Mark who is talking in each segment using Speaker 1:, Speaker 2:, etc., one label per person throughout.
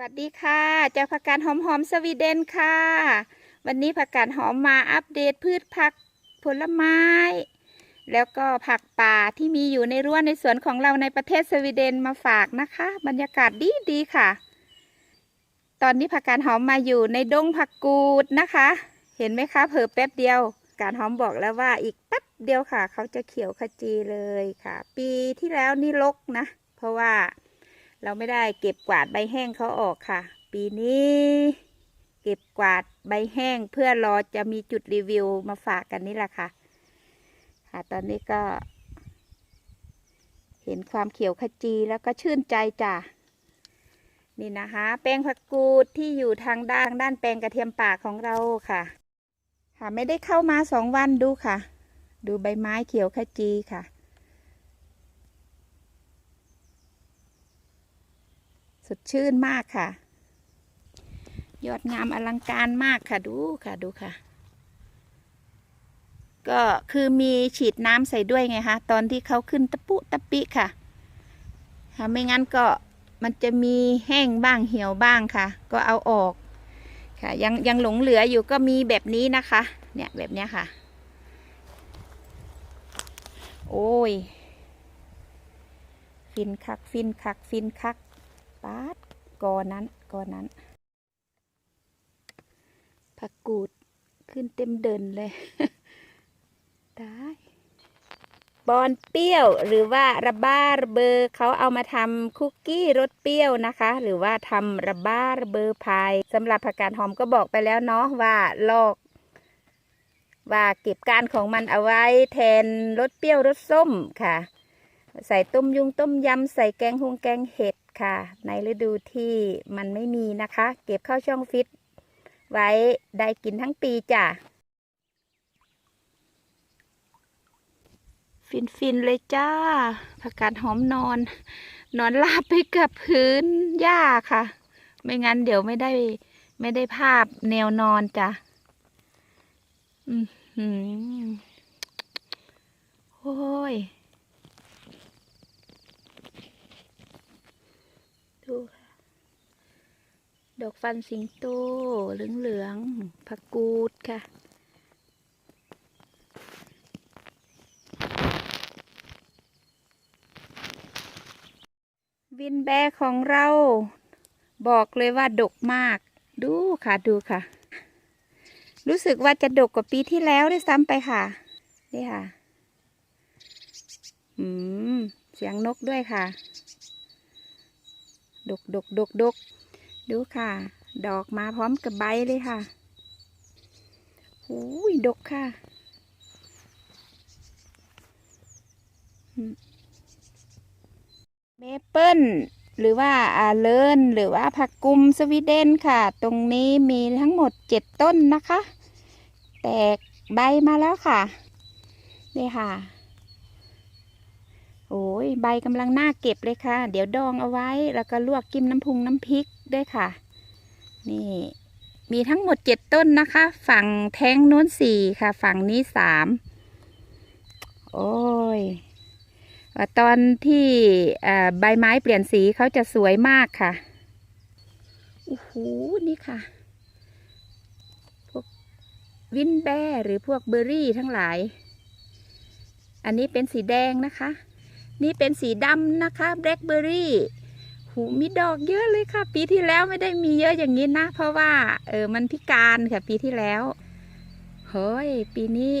Speaker 1: วัสดีค่ะเจ้าผักกาดหอมหอมๆสวีเดนค่ะ วันนี้ผักกาดหอมมาอัปเดตพืชผักผลไม้ แล้วก็ผักป่าที่มีอยู่ในรั้วในสวนของเราในประเทศสวีเดนมาฝากนะคะ บรรยากาศดีดีค่ะ ตอนนี้ผักกาดหอมมาอยู่ในดงผักกูดนะคะ เห็นไหมคะเผลอแป๊บเดียว การหอมบอกแล้วว่าอีกแป๊บเดียวค่ะ เขาจะเขียวขจีเลยค่ะ ปีที่แล้วนี่ลกนะ เพราะว่า เราไม่ได้เก็บกวาดใบแห้งเขาออกค่ะ ปีนี้ เก็บกวาดใบแห้งเพื่อรอจะมีจุดรีวิวมาฝากกันนี่แหละค่ะ ค่ะ ตอนนี้ก็ เห็นความเขียวขจีแล้วก็ชื่นใจจ้ะนี่นะคะ แปลงผักกูดที่อยู่ทางด้านด้านแปลงกระเทียมป่าของเราค่ะ ค่ะไม่ได้เข้ามาสองวันดูค่ะ ดูใบไม้เขียวขจีค่ะ สดชื่นมากค่ะ ยอดงามอลังการมากค่ะดูค่ะดูค่ะ ก็คือมีฉีดน้ำใส่ด้วยไงคะตอนที่เขาขึ้นตะปุตะปิค่ะค่ะไม่งั้นก็มันจะมีแห้งบ้างเหี่ยวบ้างค่ะ ก็เอาออกค่ะยังยังหลงเหลืออยู่ก็มีแบบนี้นะคะ เนี่ยแบบเนี้ยค่ะ โอ้ย ฟินคักฟินคักฟินคัก ปาดกอนั้นกอนั้น ผักกูดขึ้นเต็มเดินเลยตายบอนเปรี้ยวหรือว่าระบ้าระเบอร์เขาเอามาทำคุกกี้รสเปรี้ยวนะคะ หรือว่าทำระบ้าระเบอร์พายสำหรับผักกาดหอมก็บอกไปแล้วเนาะว่าลอกว่าเก็บการของมันเอาไว้แทนรสเปรี้ยวรสส้มค่ะ ใส่ต้มยุงต้มยำใส่แกงฮงแกงเห็ด ค่ะ ในฤดูที่มันไม่มีนะคะ เก็บเข้าช่องฟิต ไว้ได้กินทั้งปีจ้ะ ฟินฟินเลยจ้าผักกาดหอมนอน นอนลาบไปกับพื้นหญ้าค่ะ ไม่งั้นเดี๋ยวไม่ได้ไม่ได้ภาพแนวนอนจ้ะ อือหือโอ้ย ดูค่ะ ดอกฟันสิงโตเหลืองๆผักกูดค่ะ วินแบกของเราบอกเลยว่าดกมาก ดูค่ะดูค่ะ รู้สึกว่าจะดกกว่าปีที่แล้วด้วยซ้ำไปค่ะ นี่ค่ะ อืม เสียงนกด้วยค่ะ ดกดกดกดก ดูค่ะ ดอกมาพร้อมกับใบเลยค่ะหูยดกค่ะ เมเปิลหรือว่าอาเลินหรือว่าผักกุมสวีเดนค่ะ ตรงนี้มีทั้งหมดเจ็ดต้นนะคะ แตกใบมาแล้วค่ะนี่ค่ะ โอ้ยใบกำลังน่าเก็บเลยค่ะ เดี๋ยวดองเอาไว้แล้วก็ลวกจิ้มน้ำพุงน้ำพริก ด้วยค่ะ นี่มีทั้งหมดเจ็ดต้นนะคะ ฝั่งแท้งโน้นสี่ค่ะ ฝั่งนี้สามโอ้ยว่าตอนที่ใบไม้เปลี่ยนสีเขาจะสวยมากค่ะโอ้โหนี่ค่ะ พวกวินแบร์หรือพวกเบอร์รี่ทั้งหลาย อันนี้เป็นสีแดงนะคะ นี่เป็นสีดำนะคะแบล็คเบอร์รี่ หูมีดอกเยอะเลยค่ะ ปีที่แล้วไม่ได้มีเยอะอย่างนี้นะ เพราะว่า เออมันพิการค่ะ ปีที่แล้วเฮ้ยปีนี้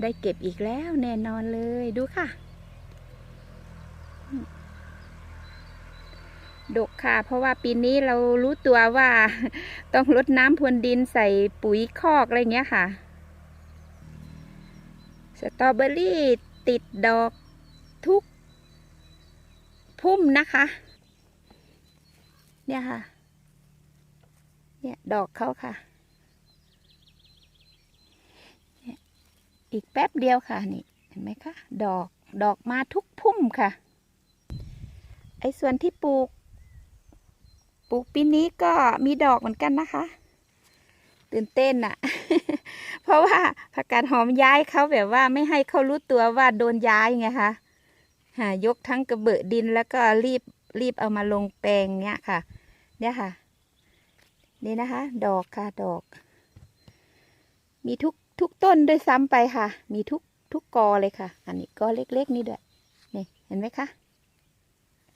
Speaker 1: ได้เก็บอีกแล้วแน่นอนเลยดูค่ะ ดกค่ะ เพราะว่าปีนี้เรารู้ตัวว่า ต้องลดน้ำพรวนดินใส่ปุ๋ยคอกอะไรเงี้ยค่ะ สตรอเบอรี่ติดดอกทุกพุ่มนะคะ เนี่ยค่ะ เนี่ยดอกเขาค่ะเนี่ยอีกแป๊บเดียวค่ะนี่เห็นไหมคะ ดอกดอกมาทุกพุ่มค่ะ ไอ้ส่วนที่ปลูก ปลูกปีนี้ก็มีดอกเหมือนกันนะคะ ตื่นเต้นอะเพราะว่าผักกาดหอมย้ายเขาแบบว่าไม่ให้เขารู้ตัวว่าโดนย้ายไงคะหายกทั้งกระเบอะดินแล้วก็รีบรีบเอามาลงแปลงเนี้ยค่ะ เนี่ยค่ะ นี่นะคะ ดอกค่ะดอก มีทุกทุกต้นด้วยซ้ำไปค่ะ มีทุกทุกกอเลยค่ะ อันนี้กอเล็กๆนี่ด้วย นี่เห็นไหมคะ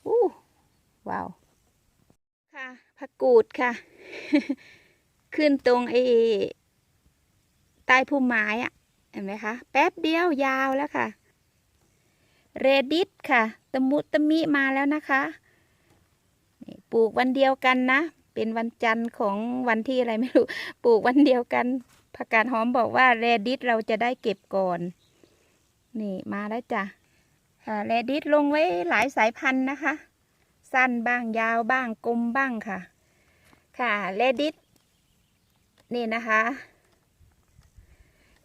Speaker 1: อู้ว้าว ค่ะผักกูดค่ะ ขึ้นตรงไอ้ใต้พุ่มไม้อะเห็นไหมคะ แป๊บเดียวยาวแล้วค่ะ เรดิตค่ะ ตะมุตะมิมาแล้วนะคะ ปลูกวันเดียวกันนะ เป็นวันจันทร์ของวันที่อะไรไม่รู้ ปลูกวันเดียวกันผักกาดหอมบอกว่าเรดิตเราจะได้เก็บก่อน นี่มาแล้วจ้ะค่ะเรดิตลงไว้หลายสายพันธุ์นะคะ สั้นบ้างยาวบ้างกลมบ้างค่ะ ค่ะเรดิตนี่นะคะ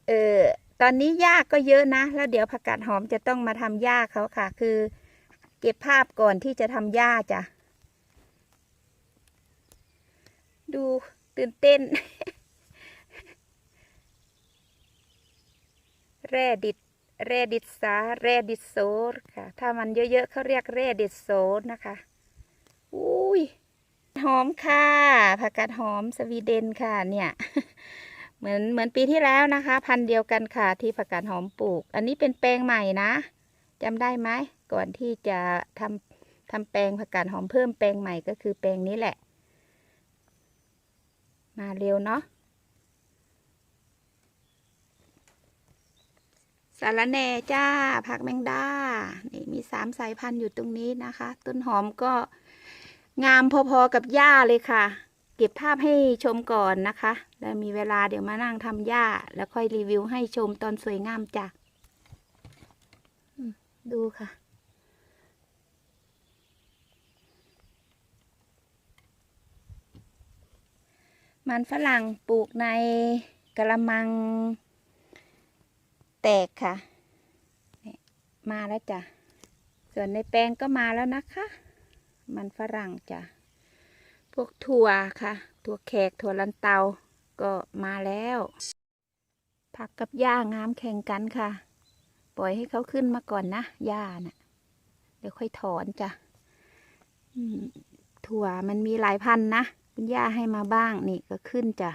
Speaker 1: เออตอนนี้หญ้าก็เยอะนะ แล้วเดี๋ยวผักกาดหอมจะต้องมาทำหญ้าเขาค่ะ คือ เก็บภาพก่อนที่จะทำหญ้าจ้ะ ดูตื่นเต้น แร่ดิดแร่ดิดสาแร่ดิดโซดค่ะ ถ้ามันเยอะๆเขาเรียกแร่ดิดโซดนะคะอุ้ยหอมค่ะผักกาดหอมสวีเดนค่ะ เนี่ย เหมือนเหมือนปีที่แล้วนะคะ พันเดียวกันค่ะที่ผักกาดหอมปลูก อันนี้เป็นแปลงใหม่นะจำได้ไหมก่อนที่จะทำทำแปลงผักกาดหอมเพิ่มแปลงใหม่ก็คือแปลงนี้แหละ มาเร็วเนาะสารแหน่จ้า ผักแมงดา นี่มีสามสายพันธุ์อยู่ตรงนี้นะคะ ต้นหอมก็งามพอๆกับหญ้าเลยค่ะ เก็บภาพให้ชมก่อนนะคะ แล้วมีเวลาเดี๋ยวมานั่งทำหญ้า แล้วค่อยรีวิวให้ชมตอนสวยงามจ้ะดูค่ะ มันฝรั่งปลูกในกระมังแตกค่ะ มาแล้วจ้ะ ส่วนในแปลงก็มาแล้วนะคะ มันฝรั่งจ้ะ พวกถั่วค่ะ ถั่วแขกถั่วลันเตา ก็มาแล้ว ผักกับหญ้างามแข่งกันค่ะ ปล่อยให้เขาขึ้นมาก่อนนะ หญ้าน่ะ เดี๋ยวค่อยถอนจ้ะถั่วมันมีหลายพันนะ คุณย่าให้มาบ้างนี่ก็ขึ้นจ้ะ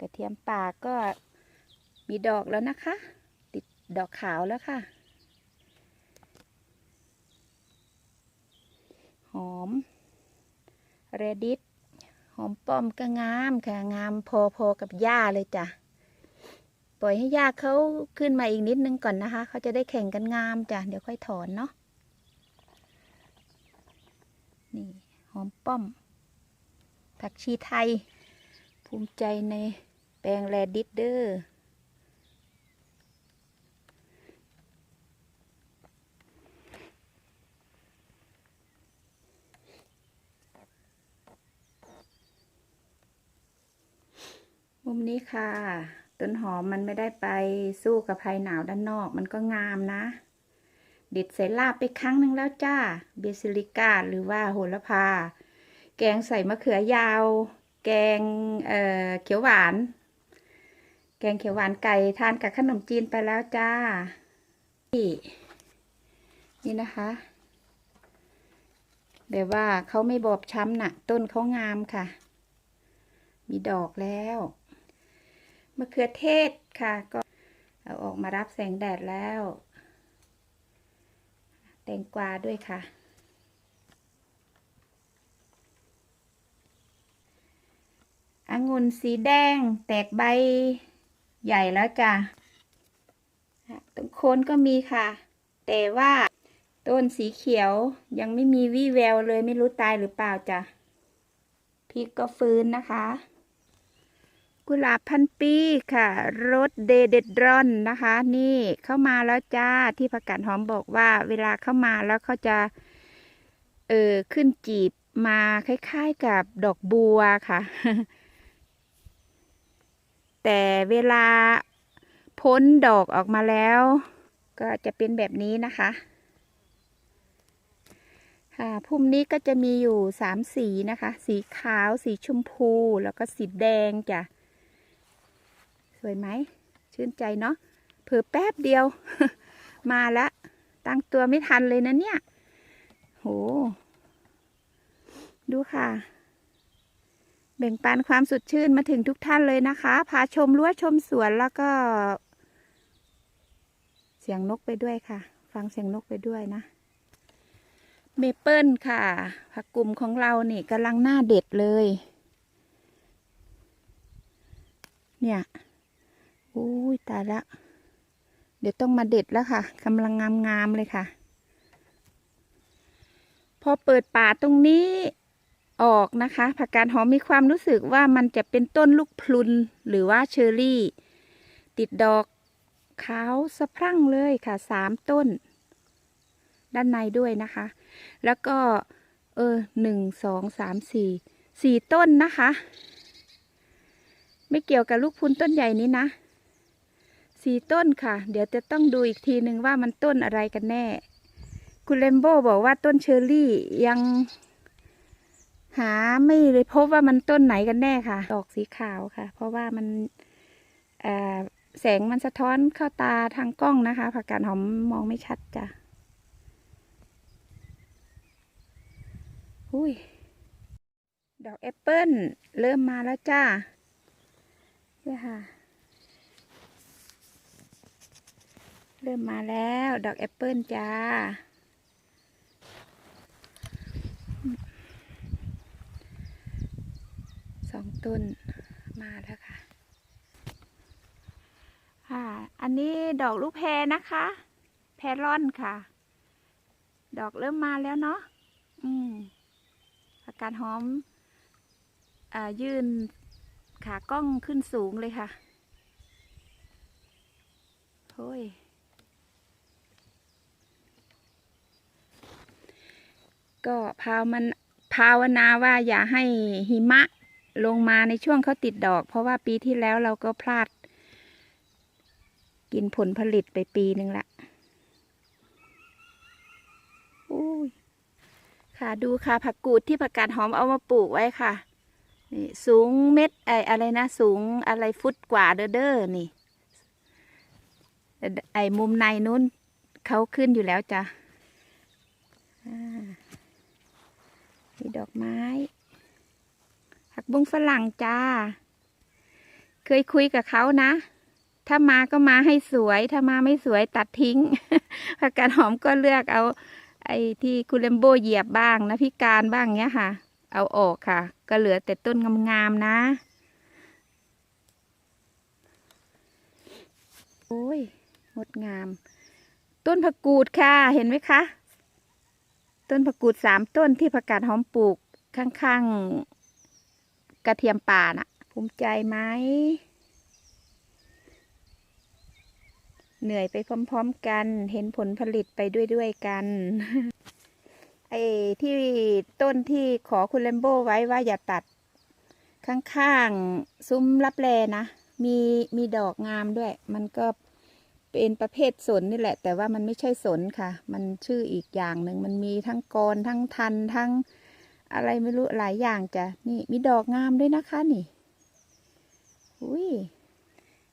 Speaker 1: กระเทียมป่าก็มีดอกแล้วนะคะ ติดดอกขาวแล้วค่ะ หอมเรดิตหอมป้อมก็งามค่ะงามพอๆกับหญ้าเลยจ้ะปล่อยให้หญ้าเขาขึ้นมาอีกนิดนึงก่อนนะคะเขาจะได้แข่งกันงามจ้ะเดี๋ยวค่อยถอนเนาะนี่ อมป้อม ผักชีไทย ภูมิใจในแปลงแรดิตเดอร์มุมนี้ค่ะ ต้นหอมมันไม่ได้ไปสู้กับภัยหนาวด้านนอก มันก็งามนะ เด็ดใส่ลาบไปครั้งหนึ่งแล้วจ้า เบซิลิก้าหรือว่าโหระพา แกงใส่มะเขือยาว แกงเอ่อเขียวหวาน แกงเขียวหวานไก่ทานกับขนมจีนไปแล้วจ้า นี่นี่นะคะ แบบว่าเขาไม่บอบช้ำน่ะต้นเขางามค่ะ มีดอกแล้วมะเขือเทศค่ะก็เอาออกมารับแสงแดดแล้ว แตงกวาด้วยค่ะ องุ่นสีแดงแตกใบใหญ่แล้วจ้ะตรงโคนก็มีค่ะ แต่ว่าต้นสีเขียวยังไม่มีวี่แววเลยไม่รู้ตายหรือเปล่าจ้ะพริกก็ฟื้นนะคะ กุหลาบพันปีค่ะรสเดเดดรอนนะคะ นี่เข้ามาแล้วจ้าที่ผักกาดหอมบอกว่า เวลาเข้ามาแล้วเขาจะ เออขึ้นจีบมาคล้ายๆกับดอกบัวค่ะ แต่เวลาพ้นดอกออกมาแล้ว ก็จะเป็นแบบนี้นะคะค่ะพุ่มนี้ก็จะมีอยู่สามสีนะคะ สีขาว สีชมพู แล้วก็สีแดงจ้ะ สวยไหม ชื่นใจเนาะเผือแป๊บเดียว มาละตั้งตัวไม่ทันเลยนะเนี่ย โห ดูค่ะ แบ่งปันความสดชื่นมาถึงทุกท่านเลยนะคะ พาชมรั้วชมสวนแล้วก็ เสียงนกไปด้วยค่ะ ฟังเสียงนกไปด้วยนะ เมเปิลค่ะ ผักกลุ่มของเรานี่กำลังหน้าเด็ดเลย เนี่ย อุ้ยตายละ เดี๋ยวต้องมาเด็ดแล้วค่ะกำลังงามๆเลยค่ะ พอเปิดป่าตรงนี้ออกนะคะ ผักกาดหอมมีความรู้สึกว่ามันจะเป็นต้นลูกพลุนหรือว่าเชอร์รี่ ติดดอกขาวสะพรั่งเลยค่ะสามต้น ด้านในด้วยนะคะ แล้วก็ เออหนึ่งสองสามสี่สี่ต้นนะคะ ไม่เกี่ยวกับลูกพลุนต้นใหญ่นี้นะ สี่ต้นค่ะ เดี๋ยวจะต้องดูอีกทีหนึ่งว่ามันต้นอะไรกันแน่ คุณเลมโบบอกว่าต้นเชอร์รี่ยังหาไม่เลยพบว่ามันต้นไหนกันแน่ค่ะ ดอกสีขาวค่ะ เพราะว่ามันแสงมันสะท้อนเข้าตาทางกล้องนะคะผักกาดหอมมองไม่ชัดจ้ะอุ้ย ดอกแอปเปิ้ลเริ่มมาแล้วจ้าเนี่ยค่ะ เริ่มมาแล้ว ดอกแอปเปิลจ้า สองต้นมาแล้วค่ะ ค่ะ อันนี้ดอกลูกแพรนะคะ แพรร่อนค่ะ ดอกเริ่มมาแล้วเนาะ อืมอาการหอมอ่ายืนขากล้องขึ้นสูงเลยค่ะโอ้ย ก็ภาวมันภาวนาว่าอย่าให้หิมะลงมาในช่วงเขาติดดอก เพราะว่าปีที่แล้วเราก็พลาด กินผลผลิตไปปีหนึ่งละอุ้ยค่ะดูค่ะผักกูดที่ผักกาดหอมเอามาปลูกไว้ค่ะนี่สูงเม็ดไออะไรนะ สูงอะไรฟุตกว่าเด้อเด้อนี่ไอมุมในนู้นเขาขึ้นอยู่แล้วจ้ะอ่า มีดอกไม้ ผักบุ้งฝรั่งจ้า เคยคุยกับเขานะ ถ้ามาก็มาให้สวย ถ้ามาไม่สวยตัดทิ้ง ผักกาดหอมก็เลือกเอา ไอ้ที่คุณเลมโบเหยียบบ้างนะพิการบ้างเนี้ยค่ะ เอาออกค่ะ ก็เหลือแต่ต้นงามๆนะ โอ้ยงดงาม ต้นผักกูดค่ะ เห็นไหมคะ ต้นผักกูดสามต้นที่ผักกาดหอมปลูกข้างๆ กระเทียมป่าน่ะ ภูมิใจไหม เหนื่อยไปพร้อมๆกัน เห็นผลผลิตไปด้วยๆกัน ไอ้ที่ต้นที่ขอคุณเลมโบไว้ว่าอย่าตัดข้างๆ ซุ้มรับแลนะ มีมีดอกงามด้วย มันก็ เป็นประเภทสนนี่แหละ แต่ว่ามันไม่ใช่สนค่ะ มันชื่ออีกอย่างหนึ่งมันมีทั้งกรทั้งทันทั้งอะไรไม่รู้หลายอย่างจ้ะนี่มีดอกงามด้วยนะคะนี่อุ้ย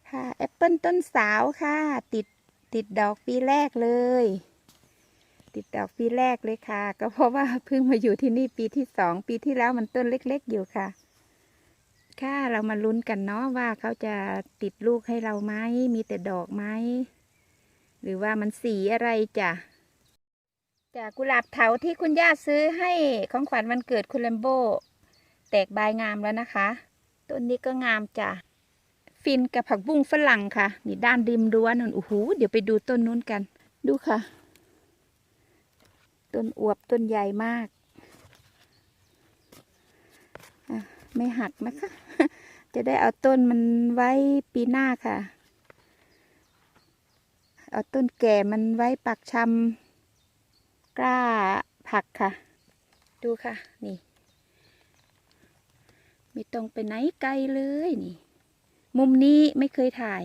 Speaker 1: ค่ะแอปเปิลต้นสาวค่ะ ติดติดดอกปีแรกเลย ติดดอกปีแรกเลยค่ะ ก็เพราะว่าเพิ่งมาอยู่ที่นี่ปีที่สองปีที่แล้วมันต้นเล็ก ๆ อยู่ค่ะ ค่ะเรามาลุ้นกันเนาะว่าเขาจะติดลูกให้เราไหมมีแต่ดอกไหม หรือว่ามันสีอะไรจ้ะจากกุหลาบเถาที่คุณย่าซื้อให้ของขวัญวันเกิดคุณแลมโบ แตกใบงามแล้วนะคะ ต้นนี้ก็งามจ้ะฟินกับผักบุ้งฝรั่งค่ะ นี่ด้านริมรั้วนั่นโอ้โหเดี๋ยวไปดูต้นนู้นกัน ดูค่ะ ต้นอวบต้นใหญ่มากไม่หักนะคะ จะได้เอาต้นมันไว้ปีหน้าค่ะ เอาต้นแก่มันไว้ปักชำกล้าผักค่ะ ดูค่ะนี่ ไม่ต้องไปไหนไกลเลยนี่ มุมนี้ไม่เคยถ่าย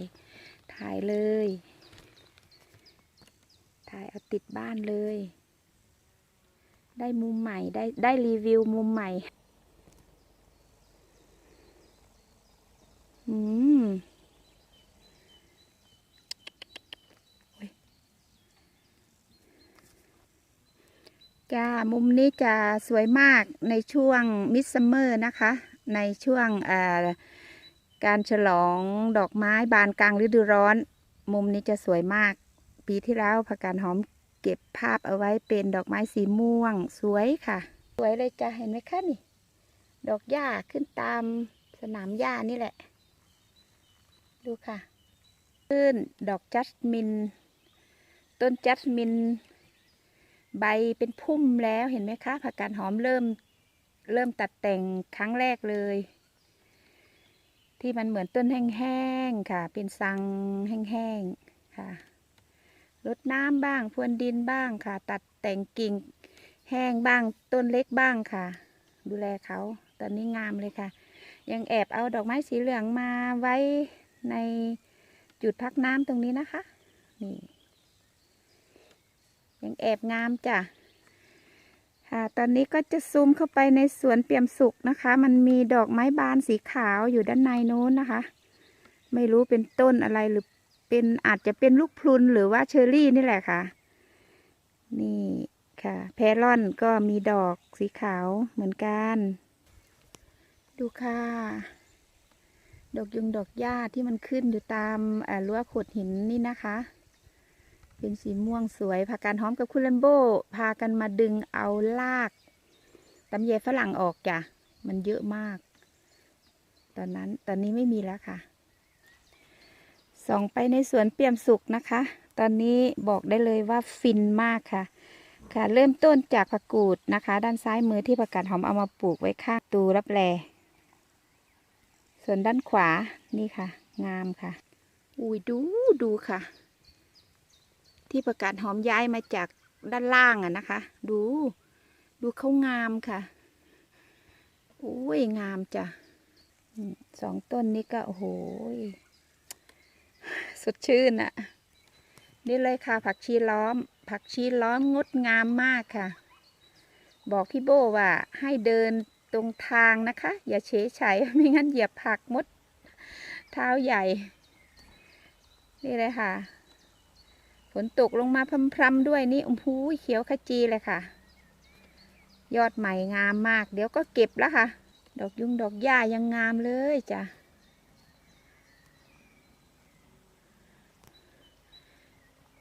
Speaker 1: ถ่ายเลย ถ่ายเอาติดบ้านเลย ได้มุมใหม่ได้ได้รีวิวมุมใหม่ อืมโอ้ย จ้ามุมนี้จะสวยมากในช่วงมิดซัมเมอร์นะคะ ในช่วงการฉลองดอกไม้บานกลางฤดูร้อน มุมนี้จะสวยมาก ปีที่แล้วผักกาดหอมเก็บภาพเอาไว้เป็นดอกไม้สีม่วง สวยค่ะ สวยเลยจ้ะเห็นไหมคะนี่ ดอกหญ้าขึ้นตามสนามหญ้านี่แหละ ดูค่ะ ขึ้นดอกจัสมิน ต้นจัสมิน ใบเป็นพุ่มแล้วเห็นไหมคะผักกาดหอมเริ่มเริ่มตัดแต่งครั้งแรกเลย ที่มันเหมือนต้นแห้งๆค่ะ เป็นสังแห้งๆค่ะรดน้ำบ้างพรวนดินบ้างค่ะ ตัดแต่งกิ่งแห้งบ้างต้นเล็กบ้างค่ะ ดูแลเขาตอนนี้งามเลยค่ะ ยังแอบเอาดอกไม้สีเหลืองมาไว้ในจุดพักน้ำตรงนี้นะคะ นี่ ยังแอบงามจ้ะค่ะ ตอนนี้ก็จะซูมเข้าไปในสวนเปี่ยมสุขนะคะ มันมีดอกไม้บานสีขาวอยู่ด้านในโน้นนะคะ ไม่รู้เป็นต้นอะไรหรือเป็นอาจจะเป็นลูกพลุนหรือว่าเชอร์รี่นี่แหละค่ะ นี่ค่ะ แพรอนก็มีดอกสีขาวเหมือนกัน ดูค่ะ ดอกยุงดอกหญ้าที่มันขึ้นอยู่ตามรั้วโขดหินนี่นะคะ เป็นสีม่วงสวยพากันหอมกับคุณแลมโบพากันมาดึงเอาลากตำแยฝรั่งออกจ้ะมันเยอะมาก ตอนนั้นตอนนี้ไม่มีแล้วค่ะ ส่องไปในสวนเปี่ยมสุขนะคะ ตอนนี้บอกได้เลยว่าฟินมากค่ะ ค่ะ เริ่มต้นจากผักกูดนะคะ ด้านซ้ายมือที่ผักกาดหอมเอามาปลูกไว้ข้างตูรับแลส่วนด้านขวานี่ค่ะ งามค่ะ อุ้ยดูดูค่ะ ที่ประกาศหอมย้ายมาจากด้านล่างอะนะคะ ดู ดูเขางามค่ะโอ้ยงามจ้ะสองต้นนี้ก็โอ้โหสดชื่นอะนี่เลยค่ะ ผักชีล้อม ผักชีล้อมงดงามมากค่ะ บอกพี่โบว่าให้เดินตรงทางนะคะ อย่าเฉยไฉไม่งั้นเหยียบผักมด เท้าใหญ่ นี่เลยค่ะ นตกลงมาพรำๆด้วยนี่อุ้มพูเขียวขจีเลยค่ะ ยอดใหม่งามมาก เดี๋ยวก็เก็บแล้วค่ะ ดอกยุงดอกหญ้ายังงามเลยจ้ะ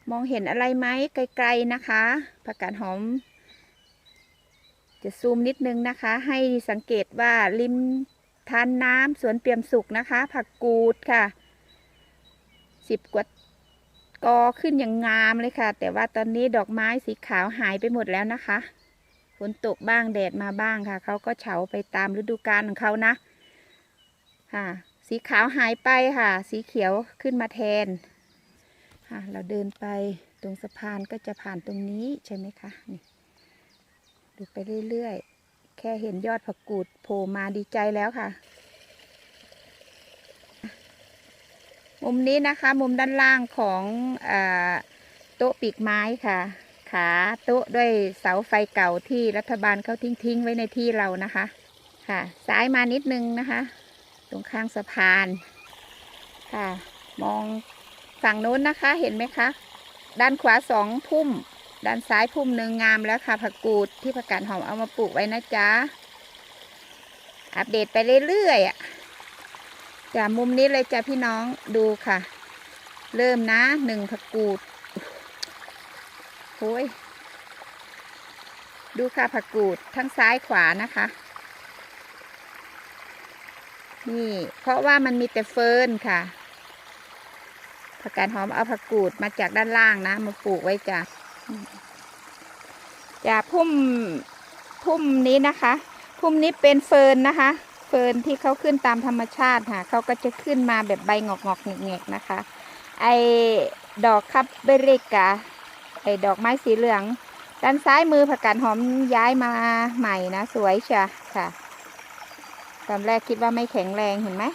Speaker 1: มองเห็นอะไรไหมไกลๆนะคะผักกาดหอม จะซูมนิดนึงนะคะ ให้สังเกตว่าริมทานน้ำสวนเปี่ยมสุกนะคะ ผักกูดค่ะสิบกว่า กอขึ้นอย่างงามเลยค่ะ แต่ว่าตอนนี้ดอกไม้สีขาวหายไปหมดแล้วนะคะฝนตกบ้างแดดมาบ้างค่ะเขาก็เฉาไปตามฤดูกาลของเขานะค่ะ สีขาวหายไปค่ะ สีเขียวขึ้นมาแทนค่ะเราเดินไปตรงสะพานก็จะผ่านตรงนี้ใช่ไหมคะนี่ดูไปเรื่อยๆ แค่เห็นยอดผักกูดโผล่มาดีใจแล้วค่ะ มุมนี้นะคะมุมด้านล่างของอโต๊ะปีกไม้ค่ะ ขาโต๊ะด้วยเสาไฟเก่าที่รัฐบาลเขาทิ้งๆไว้ในที่เรานะคะ ค่ะ ซ้ายมานิดนึงนะคะ ตรงข้างสะพานค่ะ มองฝั่งนู้นนะคะเห็นไหมคะ ด้านขวาสองพุ่ม ด้านซ้ายพุ่มหนึ่งงามแล้วค่ะผักกูดที่ผักกาดหอมเอามาปลูกไว้นะจ๊ะอัปเดตไปเรื่อยๆอะ จากมุมนี้เลยจ้ะพี่น้องดูค่ะ เริ่มนะหนึ่งผักกูดโอ้ยดูค่ะผักกูดทั้งซ้ายขวานะคะ นี่เพราะว่ามันมีแต่เฟิร์นค่ะผักกาดหอมเอาผักกูดมาจากด้านล่างนะ มาปลูกไว้จ้ะจากพุ่มพุ่มนี้นะคะ พุ่มนี้เป็นเฟิร์นนะคะ เฟิร์นที่เขาขึ้นตามธรรมชาติค่ะเขาก็จะขึ้นมาแบบใบงอกงอกๆแงกๆนะคะ ไอ้ดอกคับเบริกาไอ้ดอกไม้สีเหลือง ด้านซ้ายมือผักกาดหอมย้ายมาใหม่นะ สวยเชียค่ะ ตอนแรกคิดว่าไม่แข็งแรงเห็นไหม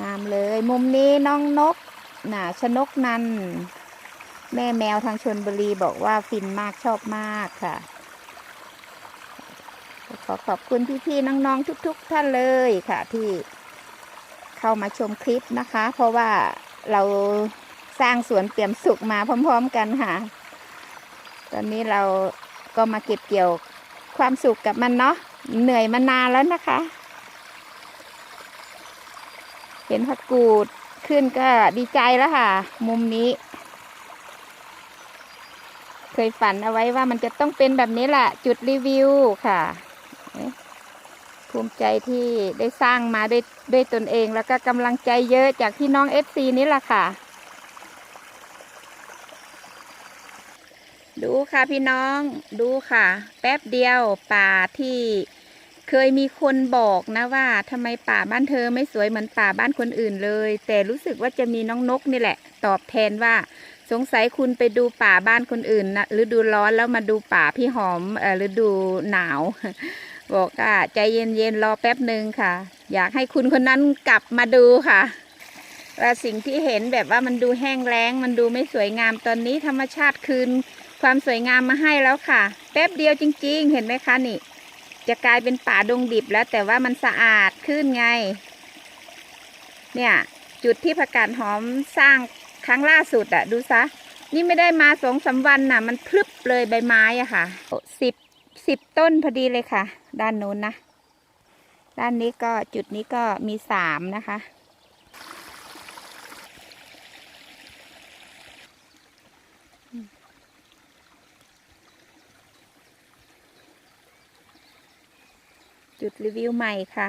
Speaker 1: งามเลย มุมนี้น้องนกน่ะชนกนัน แม่แมวทางชนบุรีบอกว่าฟินมากชอบมากค่ะ ขอขอบคุณพี่ๆน้องๆทุก ๆ ท่านเลยค่ะที่เข้ามาชมคลิปนะคะ เพราะว่าเราสร้างสวนเปี่ยมสุขมาพร้อม ๆ กันค่ะ ตอนนี้เราก็มาเก็บเกี่ยวความสุขกับมันเนาะเหนื่อยมานานแล้วนะคะ เห็นผักกูดขึ้นก็ดีใจแล้วค่ะ มุมนี้ เคยฝันเอาไว้ว่ามันจะต้องเป็นแบบนี้แหละจุดรีวิวค่ะเอ๊ะ ภูมิใจที่ได้สร้างมาด้วยด้วยตนเอง แล้วก็กำลังใจเยอะจากพี่น้องเอฟซีนี่แหละค่ะ ดูค่ะพี่น้องดูค่ะ แป๊บเดียวป่าที่เคยมีคนบอกนะว่าทำไมป่าบ้านเธอไม่สวยเหมือนป่าบ้านคนอื่นเลย แต่รู้สึกว่าจะมีน้องนกนี่แหละ ตอบแทนว่าสงสัยคุณไปดูป่าบ้านคนอื่นนะฤดูร้อนแล้วมาดูป่าพี่หอมเอ่อฤดูหนาว บอกว่าใจเย็นๆรอแป๊บหนึ่งค่ะ อยากให้คุณคนนั้นกลับมาดูค่ะว่าสิ่งที่เห็นแบบว่ามันดูแห้งแล้ง มันดูไม่สวยงามตอนนี้ธรรมชาติคืน ความสวยงามมาให้แล้วค่ะ แป๊บเดียวจริง ๆ เห็นไหมคะนี่ จะกลายเป็นป่าดงดิบแล้ว แต่ว่ามันสะอาดขึ้นไง เนี่ยจุดที่ผักกาดหอมสร้างครั้งล่าสุดอะดูซะ นี่ไม่ได้มาสองสามวันน่ะ มันพลึบเลยใบไม้อะค่ะสิบ สิบต้นพอดีเลยค่ะ ด้านนู้นนะ ด้านนี้ก็จุดนี้ก็มีสามนะคะ จุดรีวิวใหม่ค่ะ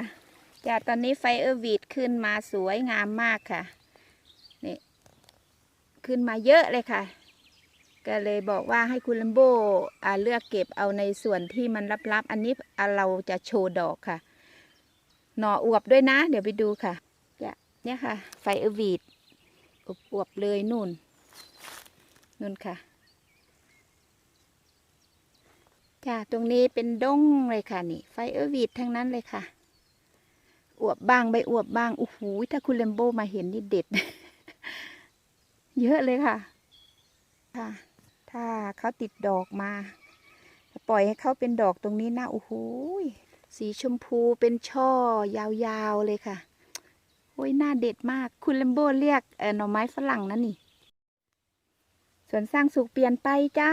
Speaker 1: จากตอนนี้ไฟเออร์วีดขึ้นมาสวยงามมากค่ะ นี่ ขึ้นมาเยอะเลยค่ะ ก็เลยบอกว่าให้คุณลัมโบเลือกเก็บเอาในส่วนที่มันลับๆ อันนี้เราจะโชว์ดอกค่ะ หน่ออวบด้วยนะ เดี๋ยวไปดูค่ะจะเนี่ยค่ะ ไฟเอวีดอวบๆเลยนู่นนู่นค่ะจ้าตรงนี้เป็นดงเลยค่ะนี่ ไฟเอวีดทั้งนั้นเลยค่ะ อวบบ้างใบอวบบ้างโอ้โหถ้าคุณเลมโบมาเห็นนี่เด็ด เยอะเลยค่ะ ค่ะ ถ้าเขาติดดอกมา ปล่อยให้เขาเป็นดอกตรงนี้นะโอ้โหสีชมพูเป็นช่อยาวๆเลยค่ะโอ้ยน่าเด็ดมาก คุณเลมโบเรียกหน่อไม้ฝรั่งนั่นนี่ส่วนสร้างสุกเปลี่ยนไปจ้า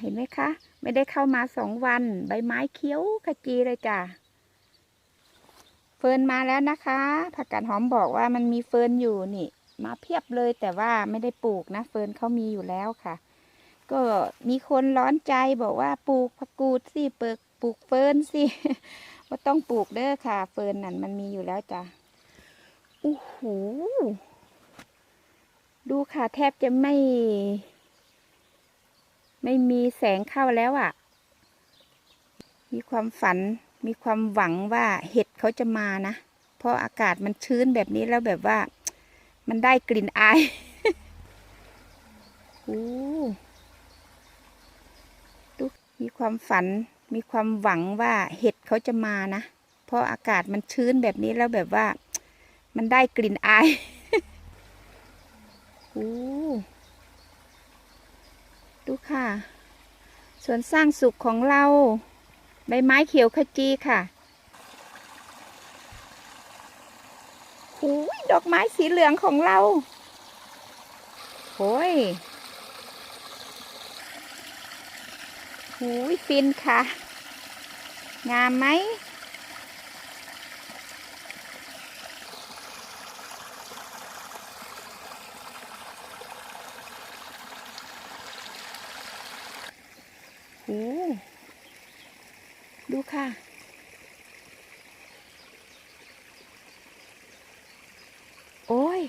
Speaker 1: เห็นไหมคะ ไม่ได้เข้ามาสองวัน ใบไม้เขียวขจีเลยจ้าเฟิร์นมาแล้วนะคะ ผักกาดหอมบอกว่ามันมีเฟิร์นอยู่นี่ มาเพียบเลยแต่ว่าไม่ได้ปลูกนะ เฟิร์นเขามีอยู่แล้วค่ะ ก็มีคนร้อนใจบอกว่าปลูกผักกูดสิเปิกปลูกเฟิร์นสิว่าต้องปลูกเด้อค่ะ เฟิร์นนั่นมันมีอยู่แล้วจ้ะโอ้โหดูค่ะแทบจะไม่ ไม่มีแสงเข้าแล้วอะ่ะ มีความฝันมีความหวังว่าเห็ดเขาจะมานะ เพราะอากาศมันชื้นแบบนี้แล้วแบบว่า มันได้กลิ่นอายโอ้ดูมี ความฝัน มีความหวังว่าเห็ดเขาจะมานะ เพราะอากาศมันชื้นแบบนี้แล้วแบบว่า มันได้กลิ่นอายโอ้ดูค่ะส่วนสร้างสุขของเรา ใบไม้เขียวขจีค่ะหูยดอกไม้สีเหลืองของเราโอ้ย หูยฟินค่ะ งามไหมโอ้ดูค่ะ โอ้ย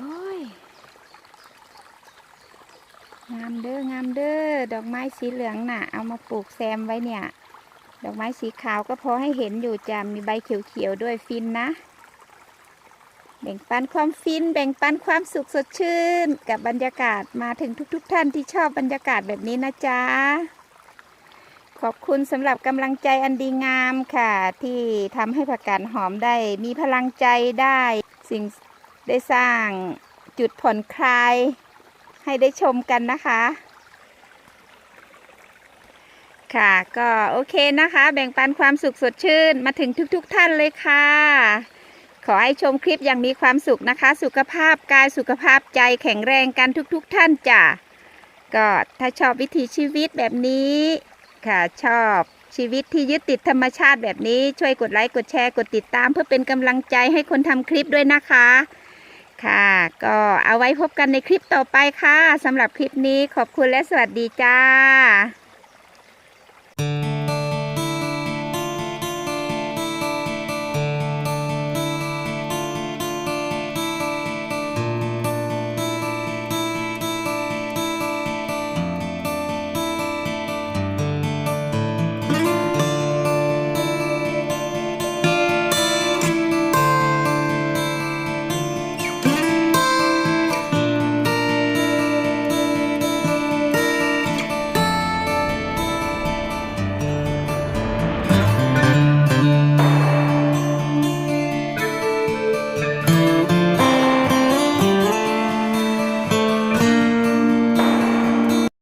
Speaker 1: โอ้ย งามเด้องามเด้อ ดอกไม้สีเหลืองน่ะ เอามาปลูกแซมไว้เนี่ย ดอกไม้สีขาวก็พอให้เห็นอยู่จ้ะมีใบเขียวๆด้วยฟินนะ แบ่งปันความฟิน แบ่งปันความสุขสดชื่น กับบรรยากาศมาถึงทุก ๆทท่านที่ชอบบรรยากาศแบบนี้นะจ๊ะขอบคุณสำหรับกำลังใจอันดีงามค่ะ ที่ทำให้ผักกาดหอมได้ มีพลังใจได้สิ่ง ได้สร้างจุดผ่อนคลายให้ได้ชมกันนะคะ ค่ะก็โอเคนะคะ แบ่งปันความสุขสดชื่นมาถึงทุกๆทท่านเลยค่ะ ขอให้ชมคลิปอย่างมีความสุขนะคะ สุขภาพกายสุขภาพใจแข็งแรงกันทุกๆทท่านจ้ะก็ถ้าชอบวิถีชีวิตแบบนี้ค่ะชอบชีวิตที่ยึดติดธรรมชาติแบบนี้ช่วยกดไลค์กดแชร์กดติดตาม เพื่อเป็นกำลังใจให้คนทำคลิปด้วยนะคะ ค่ะ ก็เอาไว้พบกันในคลิปต่อไปค่ะสำหรับคลิปนี้ขอบคุณและสวัสดีจ้า